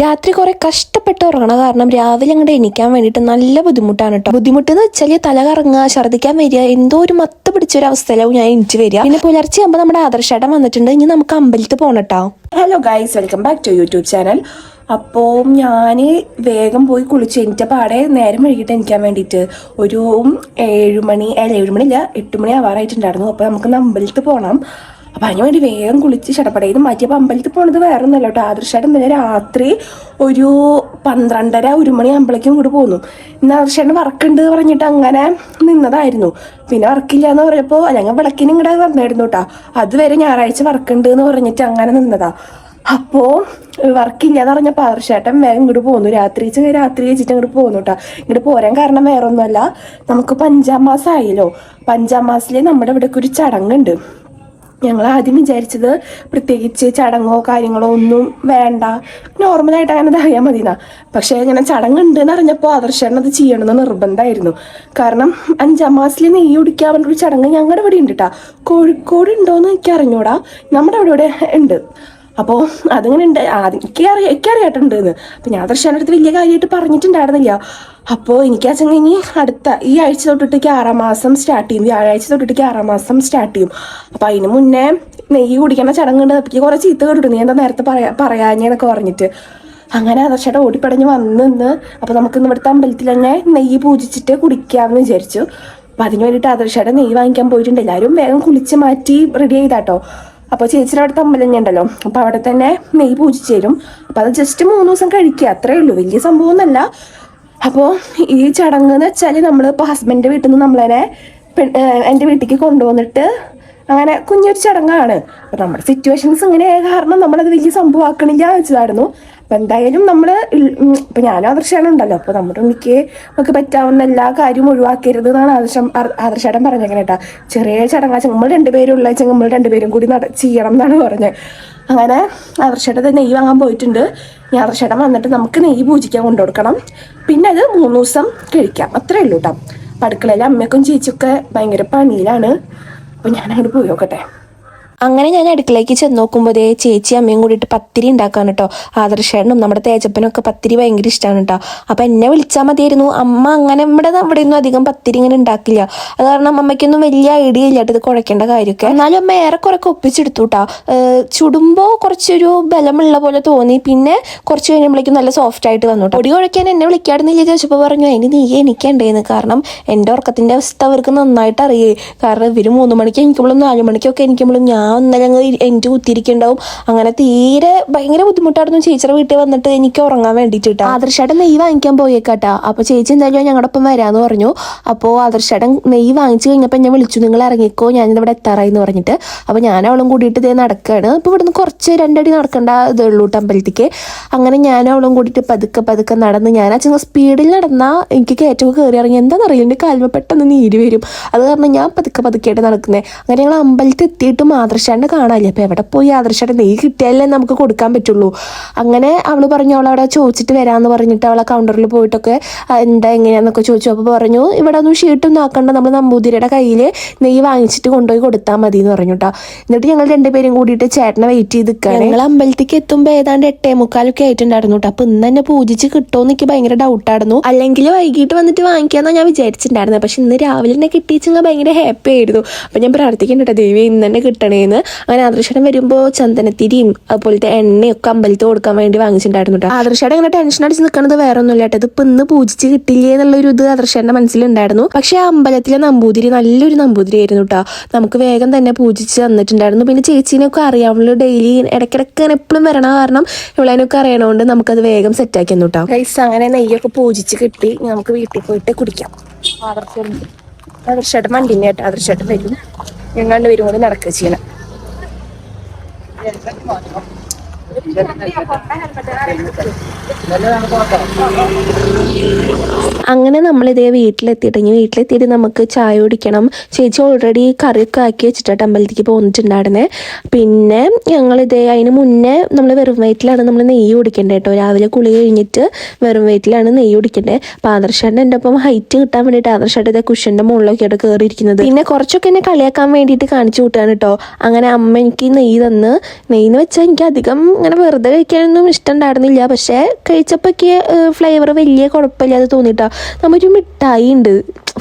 രാത്രി കുറെ കഷ്ടപ്പെട്ട് ഉറങ്ങണം കാരണം രാവിലെ അങ്ങോട്ട് എണീക്കാൻ വേണ്ടിട്ട് നല്ല ബുദ്ധിമുട്ടാണ് കേട്ടോ ബുദ്ധിമുട്ട് എന്ന് വെച്ചാൽ തല കറങ്ങുക ഛർദ്ദിക്കാൻ വരിക എന്തോ ഒരു മത്ത പിടിച്ച ഒരു അവസ്ഥയിലാവും ഞാൻ എണീറ്റ് വരിക. പിന്നെ പുലർച്ചെ ആകുമ്പോൾ നമ്മുടെ ആദർശേട്ടൻ വന്നിട്ടുണ്ട്. ഇനി നമുക്ക് അമ്പലത്തിൽ പോകണം hello guys welcome back to YouTube channel അപ്പോൾ ഞാൻ വേഗം പോയി കുളിച്ച് എന്റെ പാടെ നേരം വൈകിട്ട് എനിക്കാൻ വേണ്ടിയിട്ട് ഒരു ഏഴുമണി അല്ല ഏഴ് മണിയില്ല എട്ട് മണി ആവാറായിട്ടുണ്ടായിരുന്നു. അപ്പോൾ നമുക്ക് അമ്പലത്തിൽ പോകണം അപ്പം അതിന് വേണ്ടി വേഗം കുളിച്ച് ചടപ്പടയിൽ മാറ്റിയപ്പോൾ അമ്പലത്തിൽ പോണത് വേറെ ഒന്നല്ല കേട്ടോ. ആദർശേട്ടൻ ഇന്നലെ രാത്രി ഒരു പന്ത്രണ്ടര ഒരു മണി ആകുമ്പോഴേക്കും കൂടി പോന്നു. ഇന്ന് ആദർശേട്ടൻ വർക്കുണ്ട് പറഞ്ഞിട്ട് അങ്ങനെ നിന്നതായിരുന്നു. പിന്നെ വർക്കില്ല എന്ന് പറഞ്ഞപ്പോൾ അല്ലെങ്കിൽ വിളക്കിന് ഇങ്ങോട്ട് വന്നായിരുന്നു കേട്ടോ. അതുവരെ ഞായറാഴ്ച വർക്കുണ്ട് എന്ന് പറഞ്ഞിട്ട് അങ്ങനെ നിന്നതാ. അപ്പോ വർക്കില്ലാന്ന് പറഞ്ഞപ്പോ ആദർശേട്ടൻ വേഗം ഇങ്ങോട്ട് പോന്നു. രാത്രി രാത്രി വെച്ചിട്ട് ഇങ്ങോട്ട് പോന്നു കേട്ടോ. ഇങ്ങോട്ട് പോരാൻ കാരണം വേറെ ഒന്നുമല്ല നമുക്ക് പഞ്ചാം മാസം ആയല്ലോ അപ്പൊ അഞ്ചാം മാസത്തിൽ നമ്മുടെ ഇവിടെ ഒരു ചടങ്ങുണ്ട് ഞങ്ങൾ ആദ്യം വിചാരിച്ചത് പ്രത്യേകിച്ച് ചടങ്ങോ കാര്യങ്ങളോ ഒന്നും വേണ്ട. നോർമലായിട്ട് അങ്ങനെ അറിയാൻ മതി പക്ഷേ ഇങ്ങനെ ചടങ്ങുണ്ട് എന്ന് അറിഞ്ഞപ്പോൾ ആദർശേട്ടൻ അത് ചെയ്യണമെന്ന് നിർബന്ധമായിരുന്നു. കാരണം അഞ്ചാം മാസത്തിൽ നെയ്യ് കുടിക്കാൻ പറഞ്ഞൊരു ചടങ്ങ് ഞങ്ങളുടെ ഇവിടെ ഉണ്ട് കേട്ടാ കോഴിക്കോട് ഉണ്ടോയെന്ന് എനിക്ക് അറിഞ്ഞൂടാ. നമ്മുടെ അവിടെ ഇവിടെ ഉണ്ട്. അപ്പോൾ അതിങ്ങനെ ഉണ്ട് എനിക്ക് അറിയാം എനിക്ക് അറിയാട്ടുണ്ട് എന്ന് അപ്പം ഞാൻ ദർശനം അടുത്ത് വലിയ കാര്യമായിട്ട് പറഞ്ഞിട്ടുണ്ടായിരുന്നില്ല. അപ്പോൾ എനിക്ക് ആ ഇനി അടുത്ത ഈ ആഴ്ച തൊട്ടിട്ടേക്ക് ആറാം മാസം സ്റ്റാർട്ട് ചെയ്യും. വ്യാഴാഴ്ച തൊട്ടിട്ടേക്ക് ആറാം മാസം സ്റ്റാർട്ട് ചെയ്യും. അപ്പം അതിന് മുന്നേ നെയ്യ് കുടിക്കണ ചടങ്ങുണ്ട്. എനിക്ക് കുറേ ചീത്ത കേട്ടിട്ടു നീ എന്താ നേരത്തെ പറയാ പറയാഞ്ഞെന്നൊക്കെ പറഞ്ഞിട്ട്. അങ്ങനെ ആദർശയുടെ ഓടിപ്പടഞ്ഞ് വന്ന് നിന്ന് അപ്പോൾ നമുക്ക് ഇവിടുത്തെ അമ്പലത്തിൽ തന്നെ നെയ്യ് പൂജിച്ചിട്ട് കുടിക്കാമെന്ന് വിചാരിച്ചു. അപ്പം അതിന് വേണ്ടിയിട്ട് ആദർശയുടെ നെയ്യ് വാങ്ങിക്കാൻ പോയിട്ടുണ്ട്. എല്ലാവരും വേഗം കുളിച്ച് മാറ്റി റെഡി ചെയ്താട്ടോ. അപ്പോൾ ചേച്ചിയുടെ അവിടുത്തെ അമ്പലം ഉണ്ടല്ലോ അപ്പോൾ അവിടെ തന്നെ നെയ്യ് പൂജിച്ചു തരും. അപ്പോൾ അത് ജസ്റ്റ് മൂന്ന് ദിവസം കഴിക്കുക അത്രേ ഉള്ളൂ. വലിയ സംഭവം ഒന്നല്ല അപ്പോൾ ഈ ചടങ്ങ് എന്ന് വെച്ചാൽ നമ്മൾ ഇപ്പോൾ ഹസ്ബൻഡിന്റെ വീട്ടിൽ നിന്ന് നമ്മളതിനെ എന്റെ വീട്ടിലേക്ക് കൊണ്ടുവന്നിട്ട് അങ്ങനെ കുഞ്ഞൊരു ചടങ്ങാണ്. അപ്പോൾ നമ്മുടെ സിറ്റുവേഷൻസ് ഇങ്ങനെ കാരണം നമ്മളത് വലിയ സംഭവമാക്കണില്ല വെച്ചതായിരുന്നു. അപ്പം എന്തായാലും നമ്മൾ ഇപ്പം ഞാനും ആദർശമാണ് ഉണ്ടല്ലോ അപ്പോൾ നമ്മുടെ ഉണ്ണിക്ക് നമുക്ക് പറ്റാവുന്ന എല്ലാ കാര്യവും ഒഴിവാക്കരുത് എന്നാണ് ആദർശം ആദർശേടൻ പറഞ്ഞേക്കണേ ചെറിയ ചടങ്ങാ നമ്മൾ രണ്ടുപേരും ഉള്ള വെച്ചാൽ നമ്മൾ രണ്ടുപേരും കൂടി നട ചെയ്യണം എന്നാണ് പറഞ്ഞത്. അങ്ങനെ ആദർശേട്ടൻ നെയ്യ് വാങ്ങാൻ പോയിട്ടുണ്ട്. ഞാൻ ആദർശേട്ടൻ വന്നിട്ട് നമുക്ക് നെയ്യ് പൂജിക്കാൻ കൊണ്ടുകൊടുക്കണം പിന്നെ അത് മൂന്ന് ദിവസം കഴിക്കാം. അത്രേ ഉള്ളൂ കേട്ടോ. അടുക്കളയിൽ അമ്മയ്ക്കും ചേച്ചിയൊക്കെ ഭയങ്കര പണിയിലാണ്. അപ്പോൾ ഞാൻ അങ്ങോട്ട് പോയി നോക്കട്ടെ. അങ്ങനെ ഞാൻ അടുക്കളയ്ക്ക് ചെന്ന് നോക്കുമ്പോഴേ ചേച്ചി അമ്മയും കൂടിയിട്ട് പത്തിരി ഉണ്ടാക്കാൻ കേട്ടോ ആദർശേട്ടനും നമ്മുടെ തേജപ്പനും ഒക്കെ പത്തിരി ഭയങ്കര ഇഷ്ടമാണ് കേട്ടോ അപ്പം എന്നെ വിളിച്ചാൽ മതിയായിരുന്നു. അമ്മ അങ്ങനെ ഇവിടെ ഇവിടെ ഒന്നും അധികം പത്തിരി ഇങ്ങനെ ഉണ്ടാക്കില്ല. അത് കാരണം അമ്മയ്ക്കൊന്നും വലിയ ഐഡിയ ഇല്ല ഇത് കുഴക്കേണ്ട കാര്യമൊക്കെ. എന്നാലും അമ്മ ഏറെക്കുറെ ഒപ്പിച്ചെടുത്തു കേട്ടോ ചുടുമ്പോൾ കുറച്ചൊരു ബലമുള്ള പോലെ തോന്നി. പിന്നെ കുറച്ച് കഴിയുമ്പോഴേക്കും നല്ല സോഫ്റ്റ് ആയിട്ട് വന്നു കേട്ടോ പൊടി കുഴക്കാൻ എന്നെ വിളിക്കാടുന്നില്ല ചോദിച്ചപ്പോൾ പറഞ്ഞു അതിന് നീ എനിക്കുണ്ടേന്ന് കാരണം എന്റെ ഉറക്കത്തിന്റെ അവസ്ഥ അവർക്ക് നന്നായിട്ട് അറിയേ കാരണം ഇവർ മൂന്ന് മണിക്ക് എനിക്കുമ്പോഴും നാല് മണിക്കൊക്കെ എനിക്കുമ്പോഴും ഞാൻ ഒന്നര അങ്ങ് എന്റെ കുത്തിയിരിക്കുന്നുണ്ടാവും അങ്ങനെ തീരെ ഭയങ്കര ബുദ്ധിമുട്ടായിരുന്നു. ചേച്ചിയുടെ വീട്ടിൽ വന്നിട്ട് എനിക്ക് ഉറങ്ങാൻ വേണ്ടിയിട്ട് ആദർശേട്ടൻ നെയ്യ് വാങ്ങിക്കാൻ പോയേക്കാട്ടാ. അപ്പോൾ ചേച്ചി എന്തായാലും ഞങ്ങളുടെ ഒപ്പം വരാമെന്ന് പറഞ്ഞു. അപ്പോൾ ആദർശേട്ടൻ നെയ്യ് വാങ്ങിച്ചു കഴിഞ്ഞപ്പോൾ ഞാൻ വിളിച്ചു. നിങ്ങൾ ഇറങ്ങിക്കോ ഞാനിവിടെ എത്താറായി എന്ന് പറഞ്ഞിട്ട്. അപ്പോൾ ഞാൻ അവളും കൂടിയിട്ട് ഇതേ നടക്കുകയാണ് അപ്പോൾ ഇവിടുന്ന് കുറച്ച് രണ്ടടി നടക്കേണ്ട ഇതേ ഉള്ളൂ അമ്പലത്തിക്ക് അങ്ങനെ ഞാൻ അവളും കൂടിയിട്ട് പതുക്കെ പതുക്കെ നടന്ന് ഞാൻ ആ ചെന്ന സ്പീഡിൽ നടന്നാൽ എനിക്ക് കയറ്റമൊക്കെ കയറി ഇറങ്ങി. എന്താണെന്നറിയില്ല എന്റെ കാൽമ പെട്ടെന്ന് നീര് വരും. അത് കാരണം ഞാൻ പതുക്കെ പതുക്കെയായിട്ട് നടക്കുന്നത് അങ്ങനെ ഞങ്ങൾ അമ്പലത്തിൽ എത്തിയിട്ടും ആദർശാണ്ട് കാണാനില്ല. അപ്പോൾ എവിടെ പോയി ആദർശാണ്ട് നെയ്യ് കിട്ടിയാലേ നമുക്ക് കൊടുക്കാൻ പറ്റുള്ളൂ. അങ്ങനെ അവൾ പറഞ്ഞു അവളവിടെ ചോദിച്ചിട്ട് വരാമെന്ന് പറഞ്ഞിട്ട് അവളെ കൗണ്ടറിൽ പോയിട്ടൊക്കെ എന്താ എങ്ങനെയാന്നൊക്കെ ചോദിച്ചു. അപ്പോൾ പറഞ്ഞു ഇവിടെ ഒന്നും ഷീട്ടൊന്നും ആക്കണ്ട. നമ്മൾ നമ്പൂതിരിയുടെ കയ്യിൽ നെയ്യ് വാങ്ങിച്ചിട്ട് കൊണ്ടുപോയി കൊടുത്താൽ മതി എന്ന് പറഞ്ഞു കേട്ടോ എന്നിട്ട് ഞങ്ങൾ രണ്ടുപേരും കൂടിയിട്ട് ചേട്ടനെ വെയിറ്റ് ചെയ്ത് നിൽക്കുകയാണ് ഞങ്ങൾ അമ്പലത്തേക്ക് എത്തുമ്പോൾ ഏതാണ്ട് എട്ടേ മുക്കാലൊക്കെ ആയിട്ടുണ്ടായിരുന്നു കേട്ടോ അപ്പോൾ ഇന്ന് തന്നെ പൂജിച്ച് കിട്ടുമോ എനിക്ക് ഭയങ്കര ഡൗട്ടായിരുന്നു അല്ലെങ്കിൽ വൈകിട്ട് വന്നിട്ട് വാങ്ങിക്കാമെന്നാണ് ഞാൻ വിചാരിച്ചിട്ടുണ്ടായിരുന്നത്. പക്ഷെ ഇന്ന് രാവിലെ തന്നെ കിട്ടിയിച്ചെങ്കിൽ ഭയങ്കര ഹാപ്പി ആയിരുന്നു. അപ്പോൾ ഞാൻ പ്രാർത്ഥിക്കുന്നുണ്ട് ദേവി ഇന്ന് തന്നെ കിട്ടണേന്ന് അങ്ങനെ ആദർശനം വരുമ്പോൾ ചന്ദനത്തിരിയും അതുപോലത്തെ എണ്ണയൊക്കെ അമ്പലത്തിൽ കൊടുക്കാൻ വേണ്ടി വാങ്ങിച്ചിട്ടുണ്ടായിരുന്നു കേട്ടോ ആദർശയുടെ അങ്ങനെ ടെൻഷൻ അടിച്ച് നിൽക്കുന്നത് വേറെ ഒന്നുമില്ല കേട്ടോ ഇതിപ്പോൾ ഇന്ന് പൂജിച്ച് കിട്ടില്ലേ എന്നുള്ളൊരു ഇത് ആദർശന്റെ മനസ്സിലുണ്ടായിരുന്നു. പക്ഷെ ആ അമ്പലത്തിലെ നമ്പൂതിരി നല്ലൊരു നമ്പൂതിരി ആയിരുന്നു കേട്ടോ നമുക്ക് വേഗം തന്നെ പൂജിച്ച് തന്നിട്ടുണ്ടായിരുന്നു. പിന്നെ ചേച്ചീനെയൊക്കെ അറിയാമല്ലോ ഡെയിലി ഇടയ്ക്കിടയ്ക്ക് അങ്ങനെ എപ്പോഴും വരണ കാരണം ഇവളതിനൊക്കെ അറിയണോണ്ട് നമുക്കത് വേഗം സെറ്റാക്കി തന്നു കേട്ടോ ഗൈസ് അങ്ങനെ നെയ്യൊക്കെ പൂജിച്ച് കിട്ടി. നമുക്ക് വീട്ടിൽ പോയിട്ട് കുടിക്കാം. ആദർശമായിട്ട് മണ്ടിനെ ആയിട്ട് ആദർശമായിട്ട് വരും. ഞങ്ങളുടെ വരുമ്പോൾ കൂടി നടക്കുക ചെയ്യണം. 예, 생긴 거 아니에요? അങ്ങനെ നമ്മൾ നമ്മളിതേ വീട്ടിലെത്തിയിട്ട് ഇനി വീട്ടിലെത്തിയിട്ട് നമുക്ക് ചായ കുടിക്കണം. ചേച്ചി ഓൾറെഡി കറിയൊക്കെ ആക്കി വെച്ചിട്ടാണ് അമ്പലത്തിലേക്ക് പോന്നിട്ടുണ്ടായിരുന്നേ. പിന്നെ ഞങ്ങളിതേ അതിന് മുന്നേ നമ്മൾ വെറും വയറ്റിലാണ് നമ്മൾ നെയ്യ് കുടിക്കേണ്ടത് കേട്ടോ രാവിലെ കുളി കഴിഞ്ഞിട്ട് വെറും വയറ്റിലാണ് നെയ്യ് കുടിക്കേണ്ടത് അപ്പോൾ ആദർശേട്ടൻ എന്റെ ഒപ്പം ഹൈറ്റ് കിട്ടാൻ വേണ്ടിയിട്ട് ആദർശേട്ടൻ ഇതേ കുഷന്റെ ആയിട്ട് കയറിയിരിക്കുന്നത് പിന്നെ കുറച്ചൊക്കെ എന്നെ കളിയാക്കാൻ വേണ്ടിയിട്ട് കാണിച്ചു കൂട്ടാണ് കേട്ടോ അങ്ങനെ അമ്മ എനിക്ക് നെയ്യ് തന്ന്. നെയ്യ് എന്ന് വെച്ചാൽ എനിക്ക് അധികം ഇങ്ങനെ വെറുതെ കഴിക്കാനൊന്നും ഇഷ്ടമുണ്ടായിരുന്നില്ല. പക്ഷേ കഴിച്ചപ്പോഴൊക്കെ ഫ്ലേവർ വലിയ കുഴപ്പമില്ലാതെ തോന്നിയിട്ടാണ് നമ്മൊരു മിഠായി ഉണ്ട്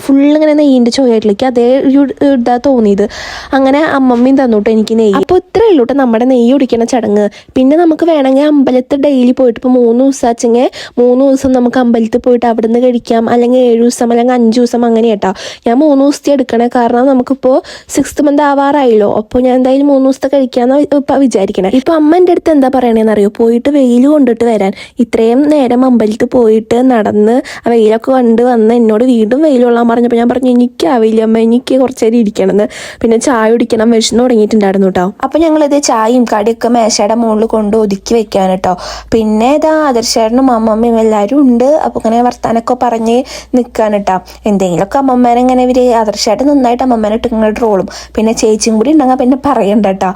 ഫുൾ ഇങ്ങനെ നെയ്യിന്റെ ചോയായിട്ടിലേക്ക് അതേ ഒരു ഇതാ തോന്നിയത്. അങ്ങനെ അമ്മമ്മയും തന്നു എനിക്ക് നെയ്യ്. അപ്പോൾ ഇത്രേ ഉള്ളൂ കേട്ടോ നമ്മുടെ നെയ്യ് ഒടിക്കണ ചടങ്ങ്. പിന്നെ നമുക്ക് വേണമെങ്കിൽ അമ്പലത്തിൽ ഡെയിലി പോയിട്ട് ഇപ്പോൾ മൂന്ന് ദിവസം വെച്ചെങ്കിൽ മൂന്ന് ദിവസം നമുക്ക് അമ്പലത്തിൽ പോയിട്ട് അവിടെ നിന്ന് കഴിക്കാം. അല്ലെങ്കിൽ ഏഴ് ദിവസം അല്ലെങ്കിൽ അഞ്ച് ദിവസം അങ്ങനെ കേട്ടോ ഞാൻ മൂന്ന് ദിവസത്തെ എടുക്കണേ. കാരണം നമുക്കിപ്പോൾ സിക്സ്ത് മന്ത് ആവാറായല്ലോ. അപ്പോൾ ഞാൻ എന്തായാലും മൂന്ന് ദിവസത്തെ കഴിക്കാമെന്ന് ഇപ്പം വിചാരിക്കണേ. ഇപ്പോൾ അമ്മ എന്റെ അടുത്ത് എന്താ പറയണേന്ന് അറിയോ പോയിട്ട് വെയിൽ കൊണ്ടിട്ട് വരാൻ. ഇത്രയും നേരം അമ്പലത്തിൽ പോയിട്ട് നടന്ന് ആ വെയിലൊക്കെ കണ്ട് വന്ന് എന്നോട് വീണ്ടും വെയിൽ കൊള്ളാൻ പറഞ്ഞപ്പോൾ ഞാൻ പറഞ്ഞു എനിക്കാവില്ല അമ്മ എനിക്ക് കുറച്ച് നേരം ഇരിക്കണമെന്ന്. പിന്നെ ചായ കുടിക്കണം വിഷന്ന് തുടങ്ങിയിട്ടുണ്ടായിരുന്നു കേട്ടോ. അപ്പോൾ ഞങ്ങളിത് ചായയും കടിയൊക്കെ മേശയുടെ മുകളിൽ കൊണ്ട് ഒതുക്കി വെക്കാൻ കേട്ടോ. പിന്നെ ഇതാ ആദർശേട്ടനും അമ്മമ്മയും എല്ലാവരും ഉണ്ട്. അപ്പോൾ ഇങ്ങനെ വർത്താനൊക്കെ പറഞ്ഞ് നിൽക്കാൻ കേട്ടോ. എന്തെങ്കിലുമൊക്കെ അമ്മമ്മേനെ ഇങ്ങനെ ഇവർ ആദർശേട്ടൻ നന്നായിട്ട് അമ്മമ്മേനെ ഇട്ട് ഇങ്ങനെ ട്രോളും പിന്നെ ചേച്ചിയും കൂടി ഉണ്ടെങ്കിൽ പിന്നെ പറയണ്ട കേട്ടോ.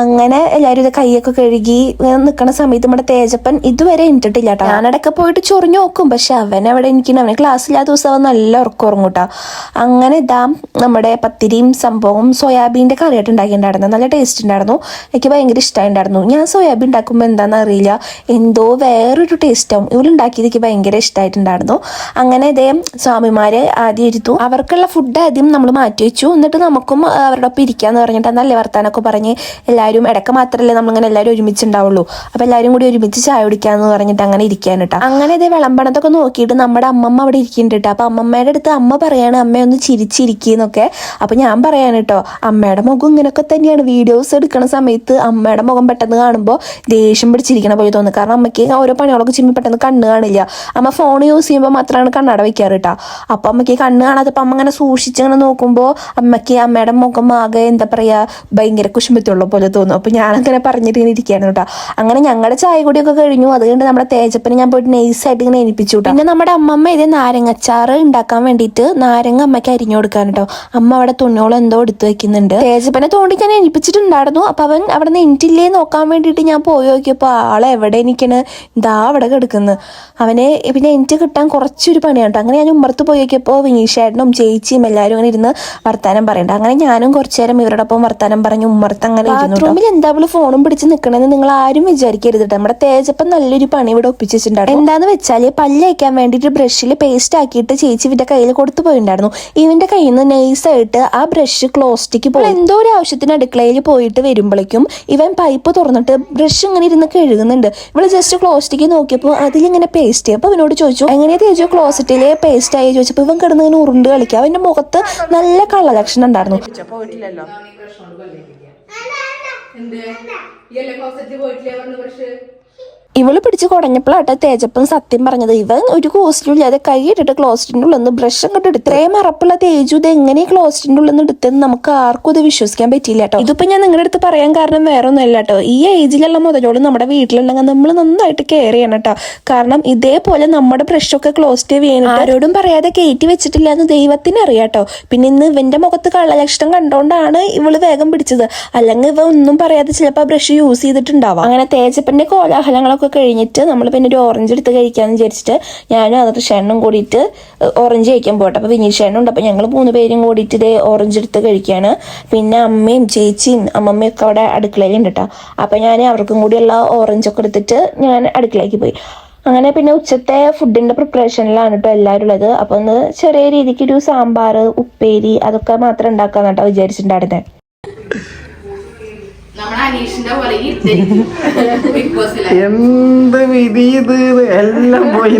അങ്ങനെ എല്ലാവരും ഇത് കൈയൊക്കെ കഴുകി നിൽക്കുന്ന സമയത്ത് നമ്മുടെ തേജപ്പൻ ഇതുവരെ ഇട്ടിട്ടില്ല കേട്ടോ. ഞാനിടയ്ക്ക് പോയിട്ട് ചൊറിഞ്ഞു നോക്കും. പക്ഷെ അവൻ അവിടെ എനിക്ക് അവന് ക്ലാസ് ഇല്ലാത്ത ദിവസം അവൻ നല്ല ഉറക്കം ഉറങ്ങും. കേട്ടോ അങ്ങനെ ഇതാ നമ്മുടെ പത്തിരിയും സംഭവം സോയാബീന്റെ കറിയായിട്ട് ഉണ്ടാക്കിയിട്ടുണ്ടായിരുന്നു. നല്ല ടേസ്റ്റ് ഉണ്ടായിരുന്നു. എനിക്ക് ഭയങ്കര ഇഷ്ടമായിട്ടുണ്ടായിരുന്നു ഞാൻ സോയാബീൻ ഉണ്ടാക്കുമ്പോൾ എന്താണെന്ന് അറിയില്ല. എന്തോ വേറൊരു ടേസ്റ്റാവും ഇവളുണ്ടാക്കിയത് എനിക്ക് ഭയങ്കര ഇഷ്ടമായിട്ടുണ്ടായിരുന്നു അങ്ങനെ ഇതേ സ്വാമിമാരെ ആദ്യം ഇരുത്തു. അവർക്കുള്ള ഫുഡ് ആദ്യം നമ്മൾ മാറ്റി വെച്ചു. എന്നിട്ട് നമുക്കും അവരുടെ ഒപ്പം ഇരിക്കാന്ന് പറഞ്ഞിട്ട് നല്ല വർത്താനൊക്കെ പറഞ്ഞ് എല്ലാവരും ഇടയ്ക്ക് മാത്രമല്ലേ നമ്മളിങ്ങനെ എല്ലാവരും ഒരുമിച്ചുണ്ടാവുള്ളൂ. അപ്പോൾ എല്ലാവരും കൂടി ഒരുമിച്ച് ചായ കുടിക്കാന്ന് പറഞ്ഞിട്ട് അങ്ങനെ ഇരിക്കാൻ കേട്ടോ അങ്ങനെ ഇതേ വിളമ്പണത്തൊക്കെ നോക്കിയിട്ട് നമ്മുടെ അമ്മമ്മ അവിടെ ഇരിക്കുന്നുണ്ട് കേട്ടോ അപ്പോൾ അമ്മമ്മയുടെ അടുത്ത് അമ്മ പറയാണ് അമ്മ ഒന്ന് ചിരിച്ചിരിക്കുന്നൊക്കെ അപ്പോൾ ഞാൻ പറയാൻ കേട്ടോ അമ്മയുടെ മുഖം ഇങ്ങനെയൊക്കെ തന്നെയാണ്. വീഡിയോസ് എടുക്കുന്ന സമയത്ത് അമ്മയുടെ മുഖം പെട്ടെന്ന് കാണുമ്പോൾ ദേഷ്യം പിടിച്ചിരിക്കണ പോലെ തോന്നും. കാരണം അമ്മയ്ക്ക് ഓരോ പണികളൊക്കെ ചെയ്യുമ്പോൾ പെട്ടെന്ന് കണ്ണ് കാണില്ല. അമ്മ ഫോൺ യൂസ് ചെയ്യുമ്പോൾ മാത്രമാണ് കണ്ണട വയ്ക്കാറ് കേട്ടോ അപ്പൊ അമ്മയ്ക്ക് കണ്ണ് കാണാത്തപ്പോൾ അമ്മ അങ്ങനെ സൂക്ഷിച്ച് ഇങ്ങനെ നോക്കുമ്പോൾ അമ്മയ്ക്ക് അമ്മയുടെ മുഖം ആകെ എന്താ പറയുക ഭയങ്കര കുശുമ്പത്തുള്ള പോലെ തോന്നും. അപ്പോൾ ഞാനങ്ങനെ പറഞ്ഞിട്ട് ഇങ്ങനെ ഇരിക്കുകയാണ് കേട്ടോ അങ്ങനെ ഞങ്ങളുടെ ചായ കൂടിയൊക്കെ കഴിഞ്ഞു. അതുകൊണ്ട് നമ്മുടെ തേജപ്പനെ ഞാൻ പോയിട്ട് നൈസായിട്ട് ഇങ്ങനെ എനിപ്പിച്ചു കേട്ടോ പിന്നെ നമ്മുടെ അമ്മമ്മ ഇത് നാരങ്ങച്ചാറ് ഉണ്ടാക്കാൻ വേണ്ടിയിട്ട് നാരങ്ങ അമ്മയ്ക്ക് അരിഞ്ഞു കൊടുക്കാൻ കേട്ടോ അമ്മ അവിടെ തുണിയോളം എന്തോ എടുത്തു വെക്കുന്നുണ്ട്. തേജപ്പനെ തോണ്ടി ഞാൻ എനിപ്പിച്ചിട്ടുണ്ടായിരുന്നു അപ്പൊ അവൻ അവിടെ നിന്ന് എനിറ്റില്ലേ നോക്കാൻ വേണ്ടിയിട്ട് ഞാൻ പോയി നോക്കിയപ്പോൾ ആളെ എവിടെ എനിക്കണ് ഇതാ അവിടെ കിടക്കുന്നു. അവനെ പിന്നെ എനിക്ക് കിട്ടാൻ കുറച്ചൊരു പണിയാണ് കേട്ടോ അങ്ങനെ ഞാൻ ഉമ്മർത്ത് പോയി നോക്കിയപ്പോൾ വിനീഷേട്ടനും ചേച്ചിയും എല്ലാവരും അങ്ങനെ ഇരുന്ന് വർത്താനം പറയണ്ട. അങ്ങനെ ഞാനും കുറച്ചു നേരം ഇവരോടൊപ്പം വർത്താനം പറഞ്ഞു ഉമ്മർത്ത് അങ്ങനെ റൂമിൽ എന്താ അവൾ ഫോണും പിടിച്ച് നിൽക്കണമെന്ന് നിങ്ങൾ ആരും വിചാരിക്കരുത് നമ്മുടെ തേജപ്പൻ നല്ലൊരു പണി ഇവിടെ ഒപ്പിച്ചിട്ടുണ്ടായിരുന്നു എന്താന്ന് വെച്ചാൽ പല്ലയക്കാൻ വേണ്ടിയിട്ട് ബ്രഷിൽ പേസ്റ്റ് ആക്കിയിട്ട് ചേച്ചി ഇവിടെ കയ്യിൽ കൊടുത്തു പോയിട്ടുണ്ടായിരുന്നു ഇവന്റെ കയ്യിൽ നിന്ന് നൈസായിട്ട് ആ ബ്രഷ് ക്ലോസ്റ്റിക്ക് പോയി. എന്തോ ഒരു ആവശ്യത്തിന് അടുക്കളയിൽ പോയിട്ട് വരുമ്പോഴേക്കും ഇവൻ പൈപ്പ് തുറന്നിട്ട് ബ്രഷ് ഇങ്ങനെ ഇരുന്ന് കഴുകുന്നുണ്ട്. ഇവൾ ജസ്റ്റ് ക്ലോസ്റ്റിക്ക് നോക്കിയപ്പോൾ അതിലിങ്ങനെ പേസ്റ്റ് അപ്പൊ അവനോട് ചോദിച്ചു എങ്ങനെയാ തേച്ചു ക്ലോസ്റ്റിലെ പേസ്റ്റ് ആയി? ചോദിച്ചപ്പോൾ ഇവൻ കിടന്ന് ഇങ്ങനെ ഉരുണ്ട് കളിക്കുക. അവന്റെ മുഖത്ത് നല്ല കള്ളലക്ഷണം ഉണ്ടായിരുന്നു. പോയിട്ടില്ലല്ലോ ഇവൾ പിടിച്ച് കുടഞ്ഞപ്പോഴാട്ടെ തേജപ്പൻ സത്യം പറഞ്ഞത്. ഇവൻ ഒരു കോസ്റ്റും ഇല്ലാതെ കൈ ഇട്ടിട്ട് ക്ലോസ്റ്റിന്റെ ഉള്ളിൽ നിന്ന് ബ്രഷ് അങ്ങോട്ട് എടുത്ത്. ഇത്രയും മറപ്പുള്ള തേജു ഇത് എങ്ങനെ ക്ലോസ്റ്റിന്റെ ഉള്ളിൽ നിന്ന് എടുത്തെന്ന് നമുക്ക് ആർക്കും ഇത് വിശ്വസിക്കാൻ പറ്റിയില്ല കേട്ടോ. ഇതിപ്പോ ഞാൻ നിങ്ങളുടെ അടുത്ത് പറയാൻ കാരണം വേറെ ഒന്നുമല്ല കേട്ടോ. ഈ ഏജിലുള്ള മുതലോട് നമ്മുടെ വീട്ടിലുണ്ടെങ്കിൽ നമ്മൾ നന്നായിട്ട് കെയർ ചെയ്യണം കേട്ടോ. കാരണം ഇതേപോലെ നമ്മുടെ ബ്രഷൊക്കെ ക്ലോസ്റ്റ് വീണിട്ട് ആരോടും പറയാതെ കയറ്റി വെച്ചിട്ടില്ല എന്ന് ദൈവത്തിന് അറിയാം കേട്ടോ. പിന്നെ ഇന്ന് ഇവന്റെ മുഖത്ത് കള്ളലക്ഷണം കണ്ടോണ്ടാണ് ഇവൾ വേഗം പിടിച്ചത്. അല്ലെങ്കിൽ ഇവ ഒന്നും പറയാതെ ചിലപ്പോൾ ബ്രഷ് യൂസ് ചെയ്തിട്ടുണ്ടാവാം. അങ്ങനെ തേജപ്പന്റെ കോലാഹലങ്ങളൊക്കെ കഴിഞ്ഞിട്ട് നമ്മൾ പിന്നെ ഒരു ഓറഞ്ച് എടുത്ത് കഴിക്കാന്ന് വിചാരിച്ചിട്ട് ഞാനും അതൊരു ഷെണ്ണും കൂടിയിട്ട് ഓറഞ്ച് കഴിക്കാൻ പോട്ടെ. അപ്പോൾ വിനീത് ഷെണ്ണും ഉണ്ട്. അപ്പോൾ ഞങ്ങൾ മൂന്ന് പേരും കൂടിയിട്ട് ഇതേ ഓറഞ്ച് എടുത്ത് കഴിക്കുകയാണ് പിന്നെ അമ്മയും ചേച്ചിയും അമ്മമ്മയും ഒക്കെ അവിടെ അടുക്കളയിലുണ്ട് കേട്ടോ അപ്പോൾ ഞാൻ അവർക്കും കൂടിയുള്ള ഓറഞ്ചൊക്കെ എടുത്തിട്ട് ഞാൻ അടുക്കളയ്ക്ക് പോയി. അങ്ങനെ പിന്നെ ഉച്ചത്തെ ഫുഡിന്റെ പ്രിപ്പറേഷനിലാണ് കേട്ടോ എല്ലാവരും ഉള്ളത്. അപ്പോൾ ഒന്ന് ചെറിയ രീതിക്ക് ഒരു സാമ്പാർ ഉപ്പേരി അതൊക്കെ മാത്രം ഉണ്ടാക്കാന്ന് വിചാരിച്ചിട്ടുണ്ടായിരുന്നേ നമ്മുടെ അനീഷിന്റെ പോലെ ബിഗ് ബോസിലെ എന്ത് വിധി ഇത്? എല്ലാം പോയി.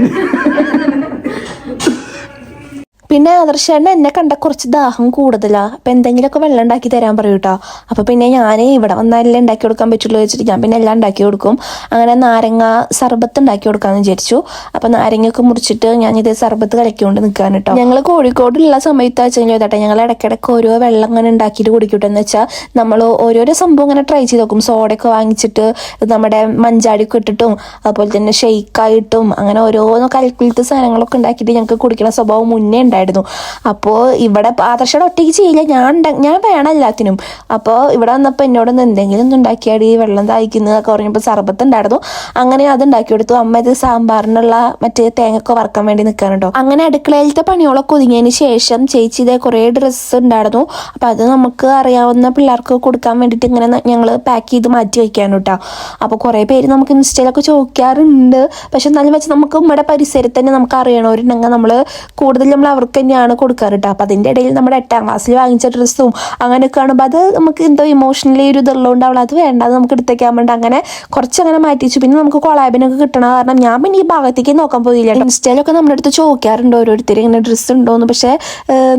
പിന്നെ ആദർശേട്ടൻ എന്നെ കണ്ട കുറച്ച് ദാഹം കൂടുതലാ. അപ്പൊ എന്തെങ്കിലുമൊക്കെ വെള്ളം ഉണ്ടാക്കി തരാൻ പറയൂ കേട്ടോ അപ്പൊ പിന്നെ ഞാൻ ഇവിടെ വന്നാലല്ലേ ഉണ്ടാക്കി കൊടുക്കാൻ പറ്റുള്ളൂ വെച്ചിട്ട് ഞാൻ പിന്നെ എല്ലാം ഉണ്ടാക്കി കൊടുക്കും. അങ്ങനെ നാരങ്ങ സർബത്ത് ഉണ്ടാക്കി കൊടുക്കാന്ന് വിചാരിച്ചു. അപ്പൊ നാരങ്ങയൊക്കെ മുറിച്ചിട്ട് ഞാൻ ഇത് സർബത്ത് കലക്കിക്കൊണ്ട് നിൽക്കാൻ കേട്ടോ ഞങ്ങൾ കോഴിക്കോടുള്ള സമയത്ത് വെച്ചാൽ ഇതാട്ടെ ഞങ്ങൾ ഇടയ്ക്കിടയ്ക്ക് ഓരോ വെള്ളം അങ്ങനെ ഉണ്ടാക്കിയിട്ട് കുടിക്കട്ടെ. എന്ന് വെച്ചാൽ നമ്മൾ ഓരോരോ സംഭവം അങ്ങനെ ട്രൈ ചെയ്ത് നോക്കും. സോഡയൊക്കെ വാങ്ങിച്ചിട്ട് നമ്മുടെ മഞ്ചാടിയൊക്കെ ഇട്ടിട്ടും അതുപോലെ തന്നെ ഷെയ്ക്കായിട്ടും അങ്ങനെ ഓരോന്ന് കൽക്കുലത്തെ സാധനങ്ങളൊക്കെ ഉണ്ടാക്കിയിട്ട് ഞങ്ങൾക്ക് കുടിക്കുന്ന സ്വഭാവം മുന്നേ ഉണ്ടായിരുന്നു. ഉണ്ടായിരുന്നു. അപ്പോൾ ഇവിടെ ആദർശയുടെ ഒറ്റയ്ക്ക് ചെയ്യില്ല. ഞാൻ ഞാൻ വേണം എല്ലാത്തിനും. അപ്പോൾ ഇവിടെ വന്നപ്പോൾ എന്നോടൊന്ന് എന്തെങ്കിലും ഒന്ന് ഈ വെള്ളം തായ്ക്കുന്നതൊക്കെ പറഞ്ഞപ്പോൾ സർബത്ത് ഉണ്ടായിരുന്നു. അങ്ങനെ അത് ഉണ്ടാക്കി കൊടുത്തു. അമ്മ ഇത് സാമ്പാറിനുള്ള മറ്റേ തേങ്ങയൊക്കെ വറക്കാൻ വേണ്ടി നിൽക്കാൻ കേട്ടോ അങ്ങനെ അടുക്കളയിലത്തെ പണികളൊക്കെ ഒതുങ്ങിയതിന് ശേഷം ചേച്ചി ഇതേ കുറേ ഡ്രസ്സ് ഉണ്ടായിരുന്നു. അപ്പോൾ അത് നമുക്ക് അറിയാവുന്ന പിള്ളേർക്ക് കൊടുക്കാൻ വേണ്ടിയിട്ട് ഇങ്ങനെ ഞങ്ങൾ പാക്ക് ചെയ്ത് മാറ്റി വയ്ക്കാൻ കേട്ടോ അപ്പോൾ കുറേ പേര് നമുക്ക് ഇൻസ്റ്റയിലൊക്കെ ചോദിക്കാറുണ്ട്. പക്ഷെ എന്നാലും വെച്ച് നമുക്ക് നമ്മുടെ പരിസരത്ത് തന്നെ നമുക്ക് അറിയണവരുണ്ടെങ്കിൽ നമ്മൾ കൂടുതൽ നമ്മൾ അവർക്ക് തന്നെയാണ് കൊടുക്കാറ് കേട്ടോ അപ്പം അതിന്റെ ഇടയിൽ നമ്മുടെ എട്ടാം ക്ലാസ്സിൽ വാങ്ങിച്ച ഡ്രസ്സും അങ്ങനെ കാണുമ്പോൾ അത് നമുക്ക് എന്തോ ഇമോഷണലി ഒരു ഇതുള്ളതുകൊണ്ട് അവൾ അത് വേണ്ട അത് നമുക്ക് എടുത്തേക്കാൻ വേണ്ട അങ്ങനെ കുറച്ച് അങ്ങനെ മാറ്റി വെച്ചു പിന്നെ നമുക്ക് കൊളാബിനൊക്കെ കിട്ടണ കാരണം ഞാൻ പിന്നെ ഈ ഭാഗത്തേക്ക് നോക്കാൻ പോയില്ല ഇൻസ്റ്റയിലൊക്കെ നമ്മുടെ അടുത്ത് ചോദിക്കാറുണ്ട് ഓരോരുത്തർ ഇങ്ങനെ ഡ്രസ്സ് ഉണ്ടോയെന്ന് പക്ഷേ